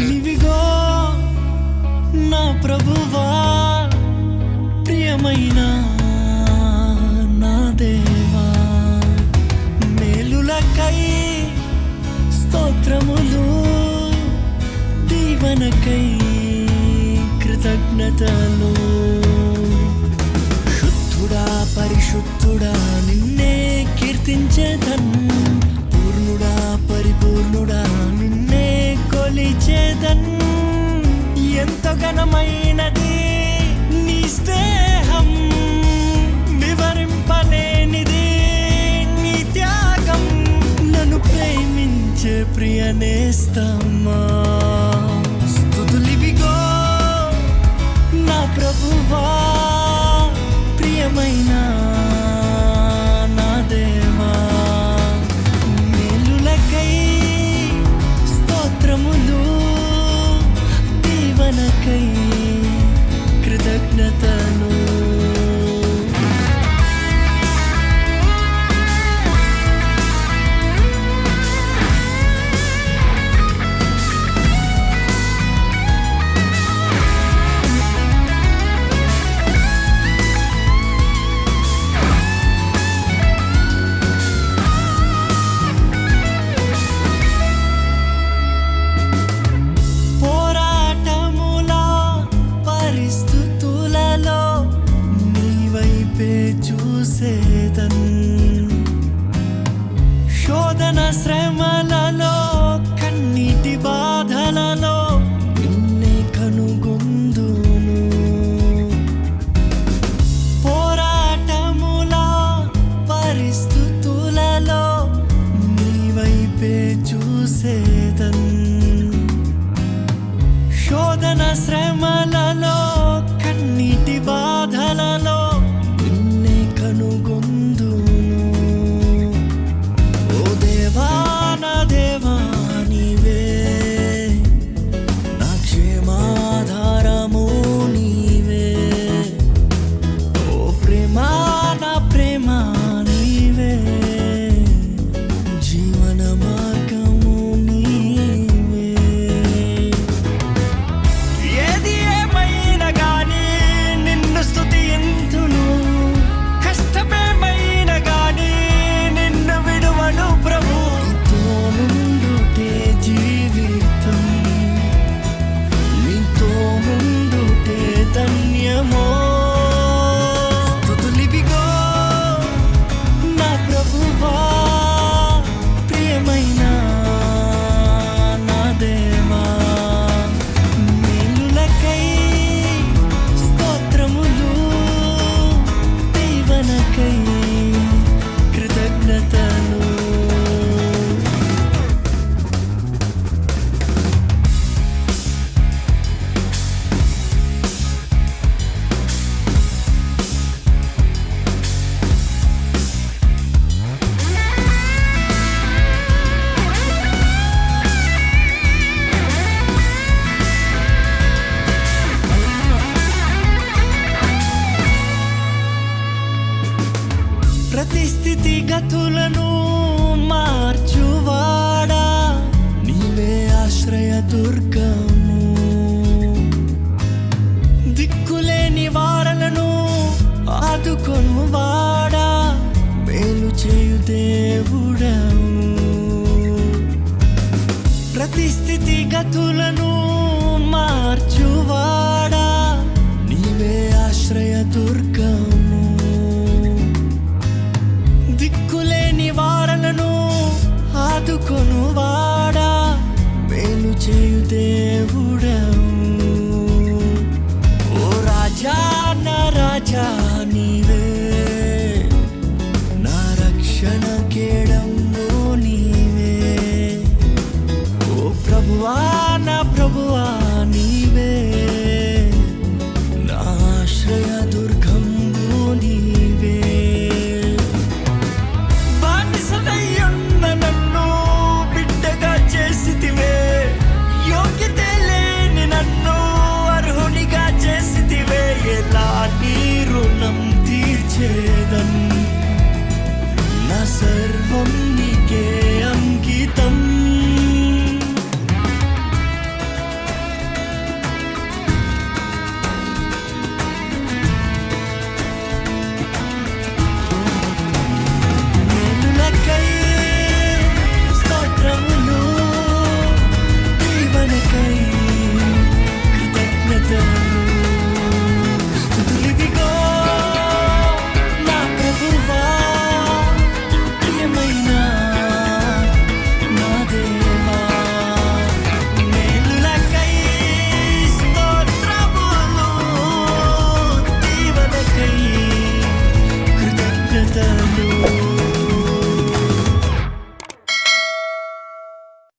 స్థుతులివిగో నా ప్రభువా ప్రియమైన నా దేవా మేలులకై స్తోత్రములు దీవనకై కృతజ్ఞతలు. శుద్ధుడా పరిశుద్ధుడా నిన్నే కీర్తించేదన్ ఎంత నీ స్నేహం వివరింపలేనిది నీ త్యాగం నన్ను ప్రేమించే ప్రియనేస్తమ్మా. దీవనకై కృతజ్ఞతలు చూసేదన్ శోధన శ్రమలలో కన్నీటి బాధలలో నిన్నే కనుగొందును. పోరాటముల పరిస్థితులలో నీ వైపే చూసేదన్ శోధన శ్రమలలో స్థితిగతులను స్థితి గతులను మార్చువాడా? నీవే ఆశ్రయ దుర్గము. దిక్కులేని వారలను ఆదుకొను వాడా మేలు చేయు దేవుడము ప్రతి స్థితిగతులను Shana